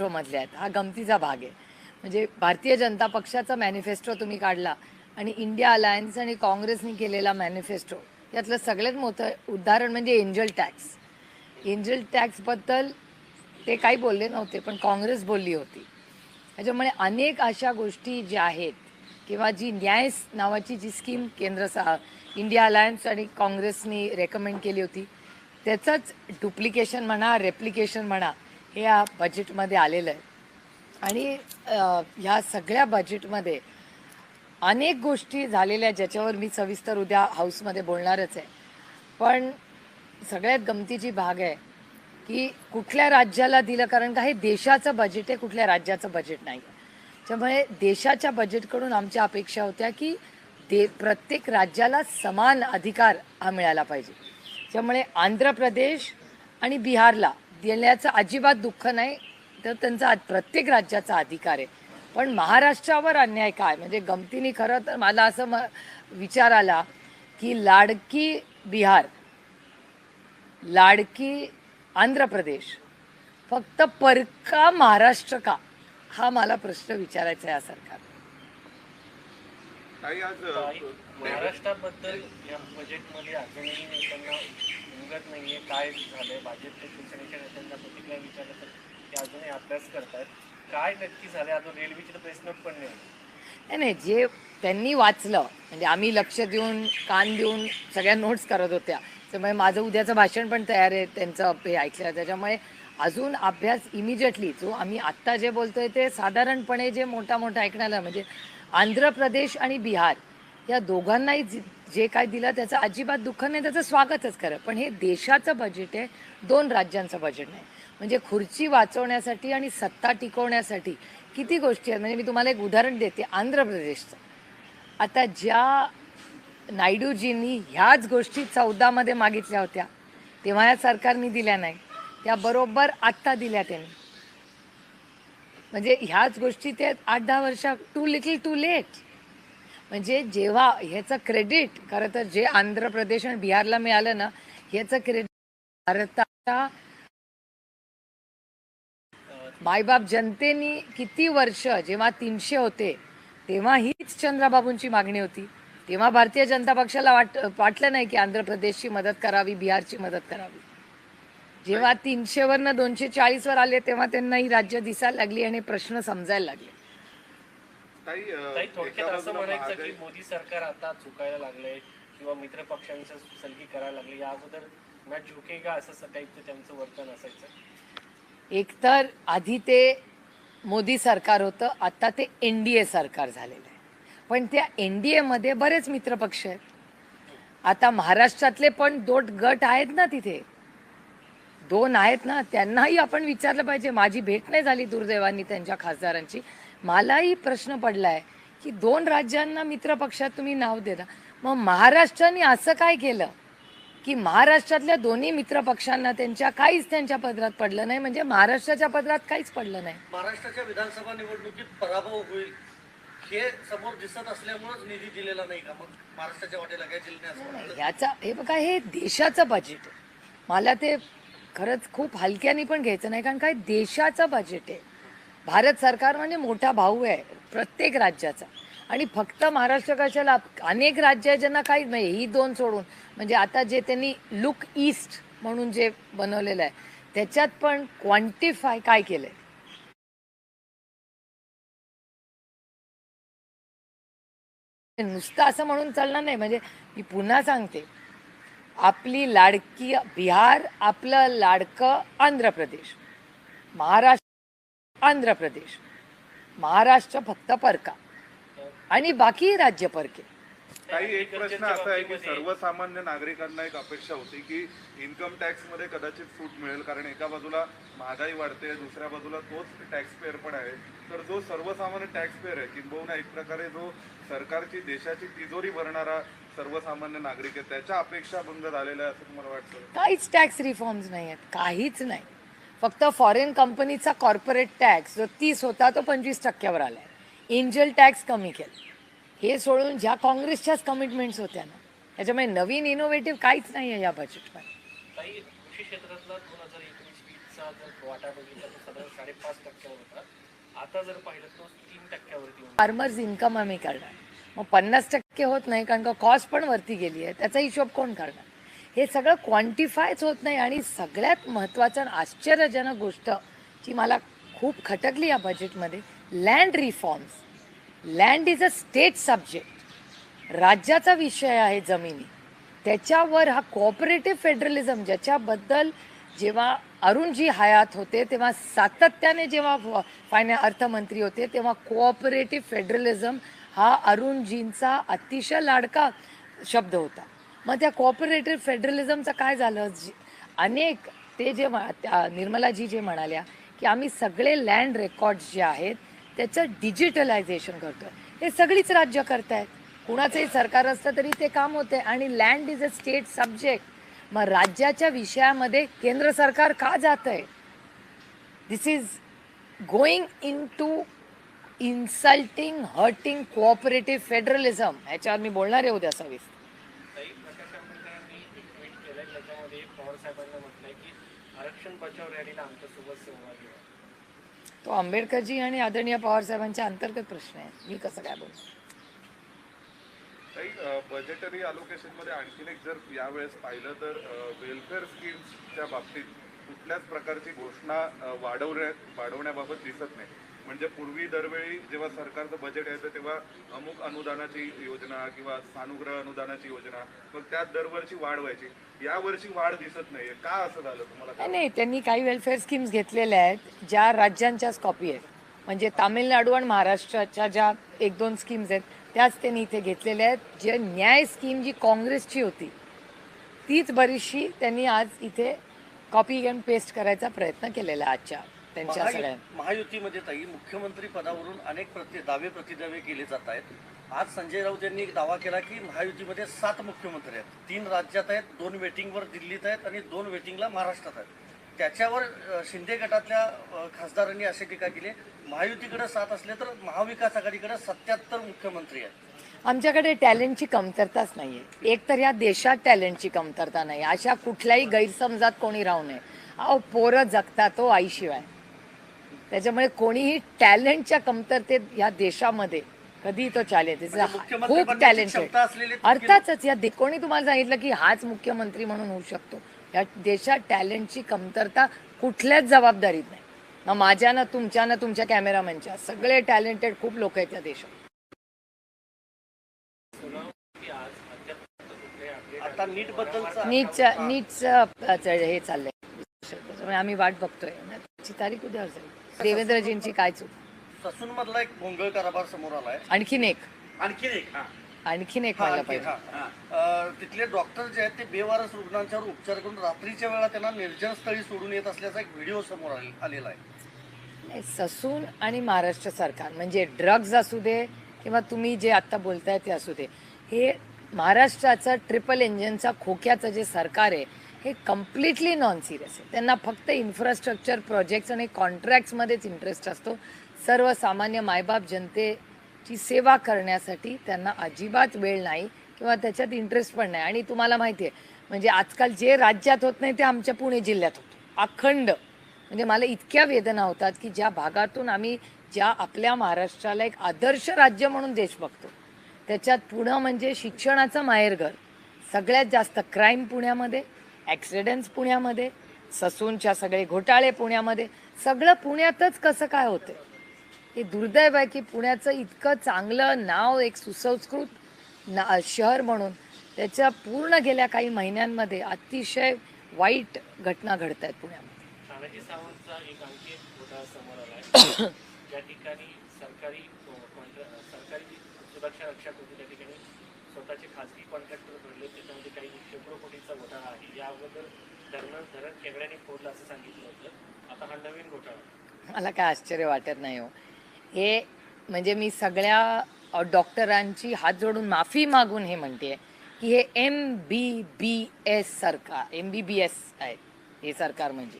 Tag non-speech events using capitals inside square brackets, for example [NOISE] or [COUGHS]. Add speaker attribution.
Speaker 1: मधले आहेत. हा गमतीचा भाग आहे. म्हणजे भारतीय जनता पक्षाचा मॅनिफेस्टो तुम्ही काढला आणि इंडिया अलायन्स आणि काँग्रेसने केलेला मॅनिफेस्टो यातलं सगळ्यात मोठं उदाहरण म्हणजे एंजल टॅक्स एंजल टॅक्सबद्दल ते काही बोलले नव्हते पण काँग्रेस बोलली होती. त्याच्यामुळे अनेक अशा गोष्टी ज्या आहेत किंवा जी न्याय नावाची जी स्कीम केंद्र सा इंडिया अलायन्स आणि काँग्रेसनी रेकमेंड केली होती त्याचंच डुप्लिकेशन म्हणा रेप्लिकेशन म्हणा हे या बजेटमध्ये आलेलं आहे. आणि ह्या सगळ्या बजेटमध्ये अनेक गोष्टी झालेल्या ज्याच्यावर मी सविस्तर उद्या हाऊसमध्ये बोलणारच आहे. पण सगळ्यात गमतीची भाग आहे की कुठल्या राज्याला दिलं कारण का हे देशाचं बजेट आहे कुठल्या राज्याचं बजेट नाही आहे. त्यामुळे देशाच्या बजेटकडून आमच्या अपेक्षा होत्या की दे प्रत्येक राज्याला समान अधिकार हा मिळाला पाहिजे. त्यामुळे आंध्र प्रदेश आणि बिहारला देण्याचं अजिबात दुःख नाही. तर त्यांचा प्रत्येक राज्याचा अधिकार आहे. पण महाराष्ट्रावर अन्याय काय? म्हणजे गमतीने खरं तर मला असं म विचार आला की लाडकी बिहार लाडकी आंध्र प्रदेश फक्त परका महाराष्ट्र का? हा मला प्रश्न विचारायचा आहे या सरकार
Speaker 2: महाराष्ट्राबद्दल या बजेटमध्ये अजूनही नेत्यांना उमगत नाहीये काय झालंय. भाजपच्या शिवसेनेच्या नेत्यांना प्रतिक्रिया विचारलं तर ते अजूनही अभ्यास करतायत. काय नक्की झालंय? अजून रेल्वेची तर प्रेस नोट पण नाही.
Speaker 1: नाही नाही जे त्यांनी वाचलं म्हणजे आम्ही लक्ष देऊन कान देऊन सगळ्या नोट्स करत होत्या. त्यामुळे माझं उद्याचं भाषण पण तयार आहे त्यांचं हे ऐकलं. त्याच्यामुळे अजून अभ्यास इमिजिएटली जो आम्ही आत्ता जे बोलतोय ते साधारणपणे जे मोठा मोठा ऐकण्याला म्हणजे आंध्र प्रदेश आणि बिहार या दोघांनाही जे- काय दिलं त्याचं अजिबात दुःख नाही त्याचं स्वागतच खरं. पण हे देशाचं बजेट आहे दोन राज्यांचं बजेट नाही. म्हणजे खुर्ची वाचवण्यासाठी आणि सत्ता टिकवण्यासाठी किती गोष्टी आहेत. म्हणजे मी तुम्हाला एक उदाहरण देते आंध्र प्रदेशचं. आता ज्या नायडूजींनी ह्याच गोष्टी चौदामध्ये मागितल्या होत्या तेव्हा या सरकारने दिल्या नाही. त्या बरोबर आत्ता दिल्या त्यांनी. म्हणजे ह्याच गोष्टी ते आठ दहा वर्षा टू लिटल टू लेट म्हणजे जेव्हा ह्याचं क्रेडिट खरं तर जे आंध्र प्रदेश आणि बिहारला मिळालं ना ह्याचं क्रेडिट भारताच्या मायबाप जनतेनी किती वर्ष जेव्हा तीनशे होते तेव्हा हीच चंद्राबाबूंची मागणी होती. तेव्हा भारतीय जनता पक्षाला वाट वाटलं नाही की आंध्र प्रदेशची मदत करावी बिहारची मदत करावी. जेव्हा तीनशे वरनं दोनशे चाळीस वर आले तेव्हा त्यांना ही राज्य दिसायला लागली आणि प्रश्न समजायला लागले.
Speaker 3: काही
Speaker 2: थोडक्यात
Speaker 3: एका
Speaker 2: असं म्हणायचं की मोदी सरकार आता चुकायला लागलंय किंवा मित्र पक्षांचं सलगी करायला लागले या अगोदर ना झुकेगा असं टाईपचं त्यांचं वर्तन असायचं?
Speaker 1: एकतर आधी ते मोदी सरकार होतं आता ते एन डी ए सरकार झालेलं आहे. पण त्या एन डी एमध्ये बरेच मित्रपक्ष आहेत. आता महाराष्ट्रातले पण दोन गट आहेत ना तिथे. दोन आहेत ना त्यांनाही आपण विचारलं पाहिजे. माझी भेट नाही झाली दुर्दैवानी त्यांच्या खासदारांची. मलाही प्रश्न पडलाय की दोन राज्यांना मित्रपक्षात तुम्ही नाव देता. मग महाराष्ट्राने असं काय केलं? की महाराष्ट्रातल्या दोन्ही मित्र पक्षांना त्यांच्या काहीच त्यांच्या पदरात पडलं नाही म्हणजे महाराष्ट्राच्या पदरात काहीच पडलं नाही.
Speaker 4: महाराष्ट्राच्या विधानसभा निवडणुकीत पराभव होईल हे समोर दिसत असल्यामुळेच निधी दिलेला नाही का? मग महाराष्ट्राच्या वाटेला काय दिलं
Speaker 1: ह्याचा हे बघा हे देशाचं बजेट आहे. मला ते खरंच खूप हलक्याने पण घ्यायचं नाही कारण काय? देशाचं बजेट आहे. भारत सरकार म्हणजे मोठा भाऊ आहे प्रत्येक राज्याचा. आणि फक्त महाराष्ट्र कशाला अनेक राज्य आहे ज्यांना काहीच नाही ही दोन सोडून. म्हणजे आता जे त्यांनी लुक ईस्ट म्हणून जे बनवलेलं आहे त्याच्यात पण क्वांटिफाय काय केलंय? नुसतं असं म्हणून चालणार नाही म्हणजे मी पुन्हा सांगते. आपली लाडकी बिहार आपलं लाडकं आंध्र प्रदेश. महाराष्ट्र आंध्र प्रदेश. महाराष्ट्र फक्त परका. आणि बाकी राज्य परके.
Speaker 3: काही एक प्रश्न असा आहे की सर्वसामान्य नागरिकांना एक अपेक्षा होती की इन्कम टॅक्समध्ये कदाचित सूट मिळेल कारण एका बाजूला महागाई वाढते दुसऱ्या बाजूला तोच टॅक्स पेअर पण आहे. तर जो सर्वसामान्य टॅक्स पेअर आहे किंबहुना एक प्रकारे जो सरकारची देशाची तिजोरी भरणारा सर्वसामान्य नागरिक आहे त्याच्या अपेक्षा भंग झालेल्या आहे असं तुम्हाला वाटतं?
Speaker 1: काहीच टॅक्स रिफॉर्म्स नाही आहेत काहीच नाही. फक्त फॉरेन कंपनीचा कॉर्पोरेट टॅक्स जो तीस होता तो पंचवीस टक्क्यावर आला आहे एंजल टॅक्स कमी केला. हे सोडून ज्या काँग्रेसच्याच कमिटमेंट्स होत्या ना त्याच्यामुळे नवीन इनोव्हेटिव्ह काहीच नाही आहे या बजेटमध्ये. फार्मर्स इन्कम आम्ही करणार. मग पन्नास टक्के होत नाही कारण का कॉस्ट पण वरती गेली आहे त्याचा हिशोब कोण करणार? हे सगळं क्वांटिफायच होत नाही आणि सगळ्यात महत्त्वाचं आणि आश्चर्यजनक गोष्ट जी मला खूप खटकली या बजेटमध्ये land reforms land is a state subject राज्याचा विषय आहे जमिनी. त्याच्यावर हा कोऑपरेटिव्ह फेडरलिझम ज्याच्याबद्दल जेव्हा अरुणजी हयात होते तेव्हा सातत्याने जेव्हा फायना अर्थमंत्री होते तेव्हा कोऑपरेटिव्ह फेडरलिझम हा अरुणजींचा अतिशय लाडका शब्द होता. मग त्या कॉपरेटिव्ह फेडरलिझमचं काय झालं? अनेक ते जे त्या निर्मलाजी जे म्हणाल्या की आम्ही सगळे लँड रेकॉर्ड्स जे आहेत त्याचं डिजिटलायझेशन करतोय. हे सगळीच राज्य करतायत. कुणाचंही सरकार असलं तरी ते काम होते आणि land is a state subject मग राज्याच्या विषयामध्ये केंद्र सरकार का जात आहे this is going into insulting hurting cooperative federalism ह्याच्यावर मी बोलणार आहे उद्या सविस्तर
Speaker 2: ताई प्रकाश आंबेडकरांनी एक ट्विट केलंय त्याच्यामध्ये पवार साहेबांना म्हटलंय की आरक्षण बचाव रॅलीला आमच्यासोबत सहभागी व्हा.
Speaker 1: तो आंबेडकरजी आणि आदरणीय पवारसाहेबांच्या अंतर्गत प्रश्न आहे. मी कसं काय बोलू?
Speaker 3: काही बजेटरी अलोकेशनमध्ये आणखीन एक जर यावेळेस पाहिलं तर वेलफेअर स्कीम्सच्या बाबतीत कुठल्याच प्रकारची घोषणा वाढवण्या वाढवण्याबाबत दिसत नाही. म्हणजे पूर्वी दरवेळी जेव्हा सरकारचं बजेट यायचं तेव्हा अमुक अनुदानाची योजना किंवा सानुग्रह अनुदानाची योजना मग त्यात दरवर्षी वाढ व्हायची. यावर्षी वाढ दिसत नाहीये. का असं झालं तुम्हाला? काय
Speaker 1: नाही त्यांनी काही वेलफेअर स्कीम्स घेतलेल्या आहेत ज्या राज्यांच्याच कॉपी आहेत. म्हणजे तामिळनाडू आणि महाराष्ट्राच्या ज्या एक दोन स्कीम्स आहेत त्याच त्यांनी इथे घेतलेल्या आहेत. जे न्याय स्कीम जी काँग्रेसची होती तीच बरीचशी त्यांनी आज इथे कॉपी अँड पेस्ट करायचा प्रयत्न केलेला आहे आजच्या. त्यांच्या
Speaker 4: महायु-
Speaker 1: सगळ्या
Speaker 4: महायुतीमध्ये ताई मुख्यमंत्री पदावरून अनेक प्रति दावे प्रतिदावे केले जात आहेत. आज संजय राऊत यांनी एक दावा केला की महायुतीमध्ये सात मुख्यमंत्री आहेत. तीन राज्यात आहेत दोन वेटिंगवर दिल्लीत आहेत आणि दोन वेटिंगला महाराष्ट्रात आहेत. त्याच्यावर अ, शिंदे गटातल्या अ, खासदारांनी अशी टीका केली महायुतीकडे सात असले तर महाविकास आघाडीकडे सत्याहत्तर मुख्यमंत्री आहेत.
Speaker 1: आमच्याकडे टॅलेंटची कमतरताच नाहीये. एक तर या देशात टॅलेंटची कमतरता नाही अशा कुठल्याही गैरसमजात कोणी राहू नये. अहो पोरं जगतात तो आईशिवाय. त्याच्यामुळे कोणीही टॅलेंटच्या कमतरतेत या देशामध्ये कधी तो चालेल.
Speaker 4: म्हणजे मुख्यमंत्री
Speaker 1: खूप टॅलेंटेड अर्थातच या कोणी तुम्हाला सांगितलं की हाच मुख्यमंत्री म्हणून होऊ शकतो. या देशात टॅलेंटची कमतरता कुठल्याच जबाबदारीत नाही. ना माझ्या ना तुमच्या ना तुमच्या कॅमेरामॅनच्या. सगळे टॅलेंटेड खूप लोक आहेत या देशात.
Speaker 2: की आज अद्याप कुठले अपडेट
Speaker 4: आता नीट बद्दलचा
Speaker 1: नीटचं हे चाललंय. त्याच्यामुळे आम्ही वाट बघतोय. त्याची तारीख उद्यावर जाईल देवेंद्रजींची काय चूक?
Speaker 4: ससून मधला एक भोंगळ कारभार समोर आलाय.
Speaker 1: आणखीन एक.
Speaker 4: आणखीन एक
Speaker 1: आणखीन एक
Speaker 4: हा,
Speaker 1: व्हायला
Speaker 4: आणखी,
Speaker 1: पाहिजे.
Speaker 4: हा. अं, तिथले डॉक्टर जे आहेत ते बेवारस रुग्णांच्यावर उपचार करून रात्रीच्या वेळा त्यांना निर्जन स्थळी सोडून येत असल्याचा एक व्हिडिओ समोर आले- आलेला आहे.
Speaker 1: नाही, ससून आणि महाराष्ट्र सरकार म्हणजे ड्रग्ज असू दे किंवा तुम्ही जे आता बोलताय ते असू दे. हे महाराष्ट्राचं ट्रिपल इंजिनचा खोक्याचं जे सरकार आहे हे कम्प्लिटली नॉन सिरियस आहे. त्यांना फक्त इन्फ्रास्ट्रक्चर प्रोजेक्ट्स आणि कॉन्ट्रॅक्ट्समध्येच इंटरेस्ट असतो. सर्वसामान्य मायबाप जनतेची सेवा करण्यासाठी त्यांना अजिबात वेळ नाही किंवा त्याच्यात इंटरेस्ट पण नाही. आणि तुम्हाला माहिती आहे म्हणजे आजकाल जे राज्यात होत नाही ते आमच्या पुणे जिल्ह्यात होतं. अखंड. म्हणजे मला इतक्या वेदना होतात की ज्या भागातून आम्ही ज्या आपल्या महाराष्ट्राला एक आदर्श राज्य म्हणून देश बघतो त्याच्यात पुणं म्हणजे शिक्षणाचं माहेरघर. सगळ्यात जास्त क्राईम पुण्यामध्ये ॲक्सिडेंट्स पुण्यामध्ये ससूनच्या सगळे घोटाळे पुण्यामध्ये सगळं पुण्यातच कसं काय होतं हे दुर्दैव आहे की पुण्याचं इतकं चांगलं नाव एक सुसंस्कृत ना शहर म्हणून त्याच्या पूर्ण गेल्या काही महिन्यांमध्ये अतिशय वाईट घटना घडत आहेत पुण्यामध्ये [COUGHS]
Speaker 2: सरकारी सरकारी सुरक्षा रक्षक होती त्या ठिकाणी स्वतःचे खासगी कॉन्ट्रॅक्टर भरले त्याच्यामध्ये काही शेकडो कोटीचा घोटाळा आहे. या अगोदर धरण धरण केगड्याने फोडलं असं सांगितलं होतं. आता हा नवीन घोटाळा.
Speaker 1: मला काय आश्चर्य वाटत नाही हो. हे म्हणजे मी सगळ्या डॉक्टरांची हात जोडून माफी मागून हे म्हणते की हे एम बी बी एस सरकार एम बी बी एस आहे. हे सरकार म्हणजे.